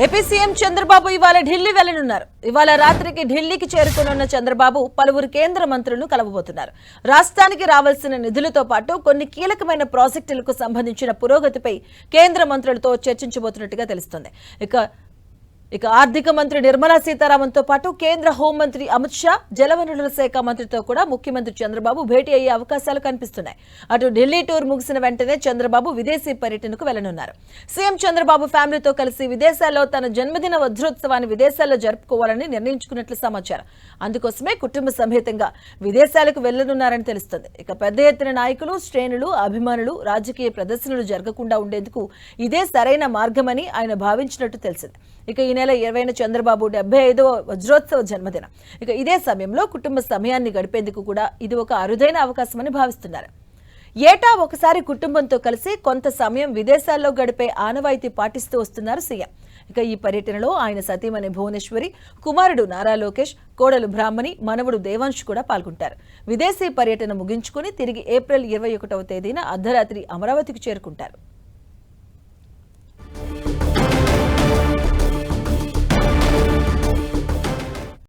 AP CM Chandrababu ఇవాళ ఢిల్లీ వెళ్ళనున్నారు ఇవాళ రాత్రికి ఢిల్లీకి చేరుకునున్న చంద్రబాబు పలువురు కేంద్ర మంత్రులను కలవబోతున్నారు. రాష్ట్రానికి రావాల్సిన నిధులతో పాటు కొన్ని కీలకమైన ప్రాజెక్టులకు సంబంధించిన పురోగతిపై కేంద్ర మంత్రులతో చర్చించబోతున్నట్టుగా తెలుస్తోంది. ఇక ఇక ఆర్థిక మంత్రి నిర్మలా సీతారామన్తో పాటు కేంద్ర హోంమంత్రి అమిత్ షా జలవనరుల శాఖ మంత్రితో కూడా ముఖ్యమంత్రి చంద్రబాబు భేటీ అయ్యే అవకాశాలు కనిపిస్తున్నాయి. అటు ఢిల్లీ టూర్ ముగిసిన వెంటనే చంద్రబాబు విదేశీ పర్యటనకు వెళ్ళనున్నారు సీఎం చంద్రబాబు ఫ్యామిలీతో కలిసి విదేశాల్లో తన జన్మదిన వజ్రోత్సవాన్ని విదేశాల్లో జరుపుకోవాలని నిర్ణయించుకున్నట్లు సమాచారం. అందుకోసమే కుటుంబ సమేతంగా విదేశాలకు వెళ్ళనున్నారని తెలుస్తుంది. ఇక పెద్ద ఎత్తున నాయకులు శ్రేణులు అభిమానులు రాజకీయ ప్రదర్శనలు జరగకుండా ఉండేందుకు ఇదే సరైన మార్గమని ఆయన భావించినట్టు తెలిసింది. ఇక ఈ నెల ఇరవైన చంద్రబాబు డెబ్బై ఐదవ వజ్రోత్సవ జన్మదినం. ఇక ఇదే సమయంలో కుటుంబ సమయాన్ని గడిపేందుకు కూడా ఇది ఒక అరుదైన అవకాశమని భావిస్తున్నారు. ఏటా ఒకసారి కుటుంబంతో కలిసి కొంత సమయం విదేశాల్లో గడిపే ఆనవాయితీ పాటిస్తూ వస్తున్నారు సీఎం. ఇక ఈ పర్యటనలో ఆయన సతీమణి భువనేశ్వరి కుమారుడు నారా లోకేష్ కోడలు బ్రాహ్మణి మనవడు దేవాంశ్ కూడా పాల్గొంటారు. విదేశీ పర్యటన ముగించుకుని తిరిగి ఏప్రిల్ ఇరవై ఒకటవ తేదీన అర్ధరాత్రి అమరావతికి చేరుకుంటారు.